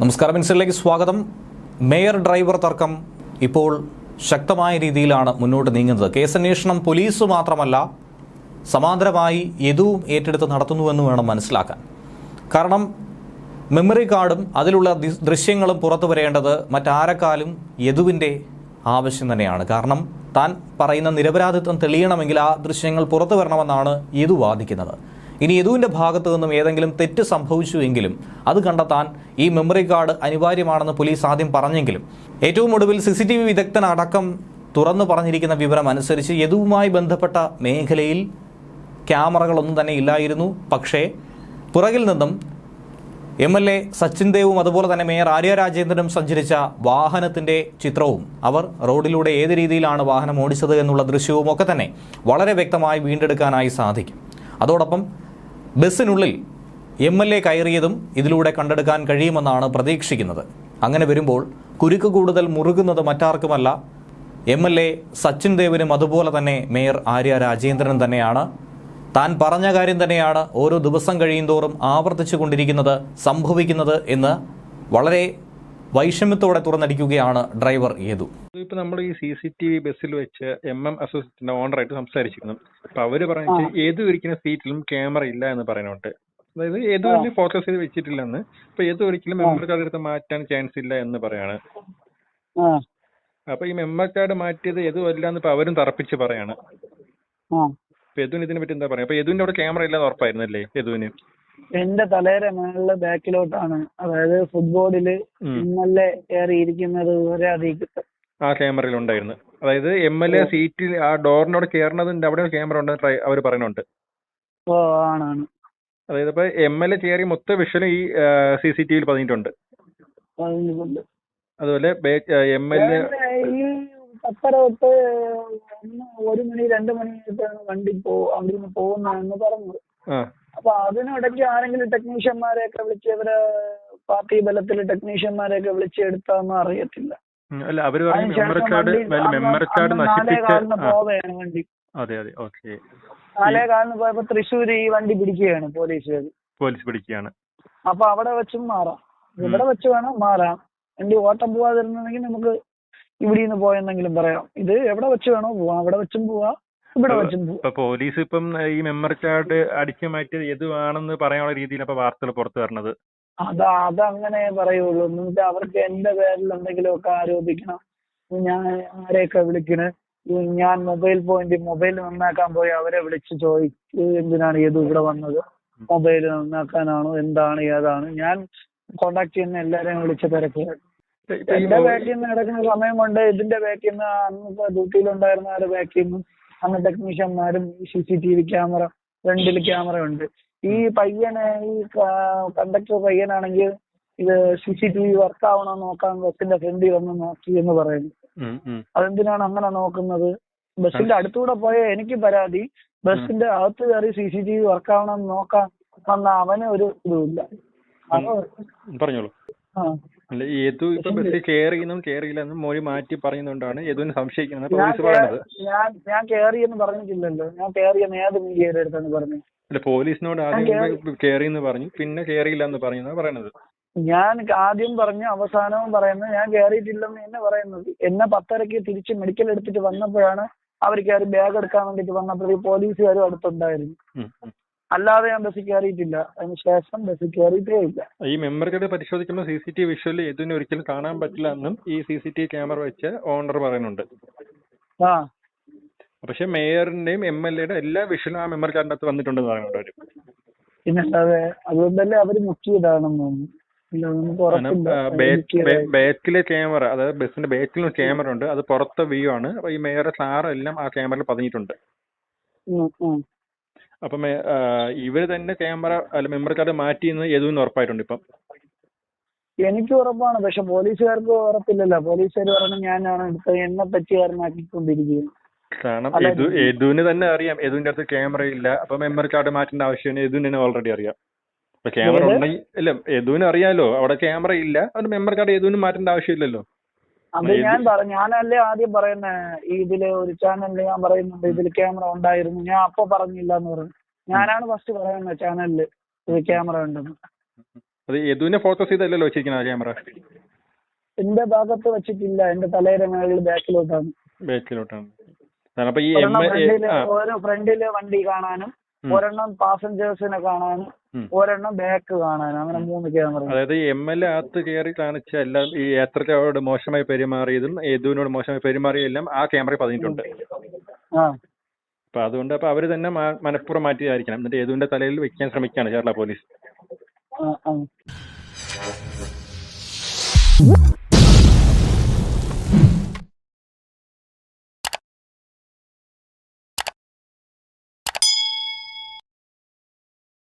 നമസ്കാരം മിനിസ്റ്ററിലേക്ക് സ്വാഗതം. Mayor driver തർക്കം ഇപ്പോൾ ശക്തമായ രീതിയിലാണ് മുന്നോട്ട് നീങ്ങുന്നത്. കേസന്വേഷണം പോലീസ് മാത്രമല്ല സമാന്തരമായി യദുവും ഏറ്റെടുത്ത് നടത്തുന്നുവെന്ന് വേണം മനസ്സിലാക്കാൻ. കാരണം മെമ്മറി കാർഡും അതിലുള്ള ദൃശ്യങ്ങളും പുറത്തു വരേണ്ടത് മറ്റാരെക്കാലും യദുവിന്റെ ആവശ്യം തന്നെയാണ്. കാരണം താൻ പറയുന്ന നിരപരാധിത്വം തെളിയണമെങ്കിൽ ആ ദൃശ്യങ്ങൾ പുറത്തു വരണമെന്നാണ് യദു വാദിക്കുന്നത്. ഇനി യദുവിന്റെ ഭാഗത്തു നിന്നും ഏതെങ്കിലും തെറ്റ് സംഭവിച്ചുവെങ്കിലും അത് കണ്ടെത്താൻ ഈ മെമ്മറി കാർഡ് അനിവാര്യമാണെന്ന് പോലീസ് ആദ്യം പറഞ്ഞെങ്കിലും ഏറ്റവും ഒടുവിൽ സി സി ടി വി വിദഗ്ധനടക്കം തുറന്നു പറഞ്ഞിരിക്കുന്ന വിവരം അനുസരിച്ച് യദുവുമായി ബന്ധപ്പെട്ട മേഖലയിൽ ക്യാമറകളൊന്നും തന്നെ ഇല്ലായിരുന്നു. പക്ഷേ പുറകിൽ നിന്നും എം എൽ എ സച്ചിൻ ദേവും അതുപോലെ തന്നെ മേയർ ആര്യ രാജേന്ദ്രനും സഞ്ചരിച്ച വാഹനത്തിന്റെ ചിത്രവും അവർ റോഡിലൂടെ ഏത് രീതിയിലാണ് വാഹനം ഓടിച്ചത് എന്നുള്ള ദൃശ്യവും ഒക്കെ തന്നെ വളരെ വ്യക്തമായി വീണ്ടെടുക്കാനായി സാധിക്കും. അതോടൊപ്പം ബസ്സിനുള്ളിൽ എം എൽ എ കയറിയതും ഇതിലൂടെ കണ്ടെടുക്കാൻ കഴിയുമെന്നാണ് പ്രതീക്ഷിക്കുന്നത്. അങ്ങനെ വരുമ്പോൾ കുരുക്ക് കൂടുതൽ മുറുകുന്നത് മറ്റാർക്കുമല്ല. എം എൽ എ സച്ചിൻ ദേവിനും അതുപോലെ തന്നെ മേയർ ആര്യ രാജേന്ദ്രനും തന്നെയാണ്. താൻ പറഞ്ഞ കാര്യം തന്നെയാണ് ഓരോ ദിവസം കഴിയുന്തോറും ആവർത്തിച്ചു കൊണ്ടിരിക്കുന്നത് സംഭവിക്കുന്നത് എന്ന് വളരെ വൈഷമ്യത്തോടെ തുറന്നടിക്കുകയാണ് ഡ്രൈവർ ഏതു. ഇപ്പൊ നമ്മൾ ഈ സി സി ടി വി ബസ്സിൽ വെച്ച് എം എം അസോസിയേഷന്റെ ഓണറായിട്ട് സംസാരിച്ചിരുന്നു. അപ്പൊ അവർ പറഞ്ഞു ഏത് ഇരിക്കുന്ന സീറ്റിലും ക്യാമറ ഇല്ല എന്ന് പറയുന്നുണ്ട് അതായത് ഏത് വലിയ ഫോക്കസ് ചെയ്ത് വെച്ചിട്ടില്ലെന്ന്. അപ്പൊ ഏത് ഒരിക്കലും മെമ്പർ കാർഡ് എടുത്ത് മാറ്റാൻ ചാൻസ് ഇല്ല എന്ന് പറയാണ്. ആ. അപ്പൊ ഈ മെമ്പർ കാർഡ് മാറ്റിയത് ഏതും അല്ല എന്ന് ഇപ്പൊ അവരും തറപ്പിച്ച് പറയാണ്. ആ. അപ്പൊ യദുവിന് ഇതിനെ പറ്റി എന്താ പറയാ? അപ്പൊ യദുവിന്റെ അവിടെ ക്യാമറ ഇല്ലാന്ന് ഉറപ്പായിരുന്നല്ലേ? യദുവിന് എന്റെ തലയുടെ മേളിൽ ബാക്കിലോട്ടാണ്. അതായത് ഫുട്ബോളിൽ. ഇന്നലെ കയറിയിരിക്കുന്നത് വരെ അതിൽ ആ ക്യാമറയിൽ ഉണ്ടായിരുന്നു. അതായത് എം എൽ എ സീറ്റിൽ ആ ഡോറിനോട് കയറുന്നതിന്റെ അവിടെ ക്യാമറ ഉണ്ടെന്ന് അവർ പറയുന്നുണ്ട്. ഓ ആണാണ്. അതായത് ഇപ്പൊ എം എൽ എ കയറി മൊത്തം വിഷയം ഈ സി സി ടിവിയിൽ പതിഞ്ഞിട്ടുണ്ട്. അതുപോലെ എം എൽ എ ഈ പത്തര തൊട്ട് ഒന്ന് ഒരു മണി രണ്ട് മണി വണ്ടി പോ അവിടെ നിന്ന് പറഞ്ഞത്. ആ. അപ്പൊ അതിനിടയ്ക്ക് ആരെങ്കിലും ടെക്നീഷ്യന്മാരെയൊക്കെ വിളിച്ച് ഇവരെ പാർട്ടി ബലത്തിൽ ടെക്നീഷ്യന്മാരെയൊക്കെ വിളിച്ച് എടുത്താന്ന് അറിയത്തില്ല. അല്ല അവർ പോവുകയാണ് വണ്ടി അതെ അതെ ഓക്കെ. നാലേ കാലിന് പോയപ്പോ തൃശ്ശൂർ ഈ വണ്ടി പിടിക്കുകയാണ് പോലീസുകാർ പോലീസ് പിടിക്കുകയാണ്. അപ്പൊ അവിടെ വെച്ചും മാറാം. ഇവിടെ വെച്ച് വേണം മാറാം. വണ്ടി ഓട്ടം പോവാതിരുന്നെങ്കിൽ നമുക്ക് ഇവിടെ നിന്ന് പോയെന്നെങ്കിലും പറയാം. ഇത് എവിടെ വെച്ച് വേണോ പോവാം. അവിടെ വെച്ചും പോവാം. ഇവിടെ ഇപ്പൊ പോലീസ് ഇപ്പം ഈ മെമ്മറി കാർഡ് അടിച്ചു മാറ്റിയത് ഏതുവാണെന്ന് പറയാനുള്ള രീതിയിൽ അപ്പൊ വാർത്തകൾ പുറത്തു വരണത്. അത് അതങ്ങനെ പറയുള്ളൂ. എന്നിട്ട് അവർക്ക് എന്റെ പേരിൽ എന്തെങ്കിലുമൊക്കെ ആരോപിക്കണം. ഞാൻ ആരെയൊക്കെ വിളിക്കണ്? ഞാൻ മൊബൈൽ പോയിന്റ് മൊബൈൽ നന്നാക്കാൻ പോയി അവരെ വിളിച്ച് ചോദിച്ചു എന്തിനാണ് ഏത് ഇവിടെ വന്നത്? മൊബൈൽ നന്നാക്കാനാണോ? എന്താണ്? ഏതാണ്? ഞാൻ കോണ്ടാക്ട് ചെയ്യുന്ന എല്ലാരെയും വിളിച്ച തിരക്കുകയാണ് ഈ എന്റെ ബാക്കിൽ നിന്ന് നടക്കുന്ന സമയം കൊണ്ട് ഇതിന്റെ ബാക്കിൽ നിന്ന് അന്ന് ഡ്യൂട്ടിയിലുണ്ടായിരുന്ന ആരുടെ ബാക്കിൽ നിന്നും അന്ന് ടെക്നീഷ്യന്മാരും C C T V camera ഫ്രണ്ടിൽ ക്യാമറ ഉണ്ട്. ഈ പയ്യന് ഈ കണ്ടക്ടർ പയ്യനാണെങ്കിൽ ഇത് C C T V work ആവണോ നോക്കാൻ ബസ്സിന്റെ ഫ്രണ്ടിൽ വന്ന് നോക്കി എന്ന് പറയുന്നു. അതെന്തിനാണ് അങ്ങനെ നോക്കുന്നത്? ബസ്സിന്റെ അടുത്തൂടെ പോയ എനിക്ക് പരാതി. ബസ്സിന്റെ അകത്ത് കയറി C C T V work ആവണം നോക്കാൻ വന്ന അവന് ഒരു ഇതുമില്ല. പറഞ്ഞോളൂ. ആ. അല്ല യേതു യദു ഇപ്പൊ ബസ്സിൽ കെയർ ചെയ്യുന്നതും കെയർ ചെയ്യില്ലെന്നും മൊഴി മാറ്റി പറയുന്നതുകൊണ്ടാണ് യദുവിന് സംശയിക്കുന്നത്. ഞാൻ പോലീസ് പറയണത്. കേ- ഞാൻ ഞാൻ കേറിയെന്ന് പറഞ്ഞിട്ടില്ലല്ലോ. ഞാൻ കേറിയെന്ന് ഏത് മീഡിയയുടെ എടുത്താണ് പറഞ്ഞത് അല്ല പോലീസിനോട് ആദ്യം കെയർ എന്ന് പറഞ്ഞു. പിന്നെ കെയർ ചെയ്യില്ല എന്ന് പറയുന്നത് പറയണത്. ഞാൻ ആദ്യം പറഞ്ഞു അവസാനവും പറയുന്നത് ഞാൻ കയറിയിട്ടില്ലെന്ന് എന്നെ പറയുന്നത്. എന്നെ പത്തരക്ക് തിരിച്ച് മെഡിക്കൽ എടുത്തിട്ട് വന്നപ്പോഴാണ് അവർ കയറി ബാഗ് എടുക്കാൻ വേണ്ടിട്ട് വന്നപ്പോഴേ പോലീസുകാരും അടുത്തുണ്ടായിരുന്നു. ഉം, ഉം. അല്ലാതെ ഞാൻ ബസ്സിൽ കയറിയിട്ടില്ല. അതിന് ശേഷം ബസ്സിൽ കയറിയിട്ടേ ഇല്ല. ഈ മെമ്പർ കാർഡ് പരിശോധിക്കുമ്പോൾ C C T V visually ഇതിന് ഒരിക്കലും കാണാൻ പറ്റില്ല എന്നും ഈ C C T V camera വെച്ച് ഓണർ പറയുന്നുണ്ട്. ആ. പക്ഷെ മേയറിന്റെയും എം എൽ എയുടെ എല്ലാ വിഷ്വലും ആ മെമ്മറി കാർഡിന്റെ അകത്ത് വന്നിട്ടുണ്ടെന്ന് പറയുന്നുണ്ട് അവർ. പിന്നെ അതെ അതുകൊണ്ടല്ലേ അവർ മുക്കിയതാണെന്ന്. ബാക്കിലെ ക്യാമറ അതായത് ബസ്സിന്റെ ബാക്കിലും ക്യാമറ ഉണ്ട്. അത് പുറത്തെ വ്യൂ ആണ്. അപ്പൊ ഈ മേയറെ സാറ് എല്ലാം ആ ക്യാമറയിൽ പതിഞ്ഞിട്ടുണ്ട്. അപ്പൊ ഇവർ ഇവർ തന്നെ ക്യാമറ അല്ല മെമ്മറി കാർഡ് മാറ്റിയെന്ന് യദുവിന് ഉറപ്പായിട്ടുണ്ട് ഇപ്പം. എനിക്ക് ഉറപ്പാണ്. പക്ഷെ പോലീസുകാർക്ക് ഉറപ്പില്ലല്ലോ. പോലീസുകാർ പറഞ്ഞു ഞാനാണ് എടുത്തത് എന്നെ പറ്റിയാരനാക്കിക്കൊണ്ടിരിക്കുകയാണ് കാരണം അല്ല, യദു യദുവിന് തന്നെ അറിയാം. യദുവിന്റെ അടുത്ത് ക്യാമറ ഇല്ല. അപ്പൊ മെമ്മറി കാർഡ് മാറ്റേണ്ട ആവശ്യം യദുവിന് തന്നെ ഓൾറെഡി അറിയാം. അപ്പൊ ക്യാമറ? ഉണ്ടെങ്കിൽ ഇല്ല യദുവിന് അറിയാലോ. അവിടെ ക്യാമറ ഇല്ല. അതുകൊണ്ട് മെമ്മറി കാർഡ് യദുവിന് മാറ്റേണ്ട ആവശ്യമില്ലല്ലോ. അത് പറ ഞാൻ പറഞ്ഞു ഞാനല്ലേ ആദ്യം പറയുന്ന ഈ ഇതിൽ ഒരു ചാനലിൽ ഞാൻ പറയുന്നുണ്ട് ഇതിൽ ക്യാമറ ഉണ്ടായിരുന്നു. ഞാൻ അപ്പൊ പറഞ്ഞില്ല എന്ന് പറഞ്ഞു. ഞാനാണ് ഫസ്റ്റ് പറയുന്നത് ചാനലിൽ ഇത് ക്യാമറ ഉണ്ടെന്ന്. അത് യദുവിനെ ഫോക്കസ് ചെയ്തല്ലോ വെച്ചിരിക്കുന്നത് ക്യാമറ എന്റെ ഭാഗത്ത് വെച്ചിട്ടില്ല. എന്റെ തലയുടെ മേളിൽ ബാക്കിലോട്ടാണ് ബാക്കിലോട്ടാണ് അപ്പൊ ഈ ഫ്രണ്ടിൽ വണ്ടി കാണാനും. ഒരെണ്ണം പാസഞ്ചേഴ്സിനെ കാണാനും ഒരെണ്ണം ബാക്ക് കാണാനും അങ്ങനെ മൂന്ന് ക്യാമറ അതായത് എം എൽ എ അകത്ത് കയറി കാണിച്ച എല്ലാം ഈ യാത്രക്കാരോട് മോശമായി പെരുമാറിയതും യദുവിനോട് മോശമായി പെരുമാറിയതെല്ലാം ആ ക്യാമറ പതിഞ്ഞിട്ടുണ്ട്. അപ്പൊ അതുകൊണ്ട് അപ്പൊ അവർ തന്നെ മനഃപൂർവം മാറ്റിയതായിരിക്കണം. എന്നിട്ട് യദുവിന്റെ തലയിൽ വെക്കാൻ ശ്രമിക്കുകയാണ് കേരള പോലീസ്. ആ ആ.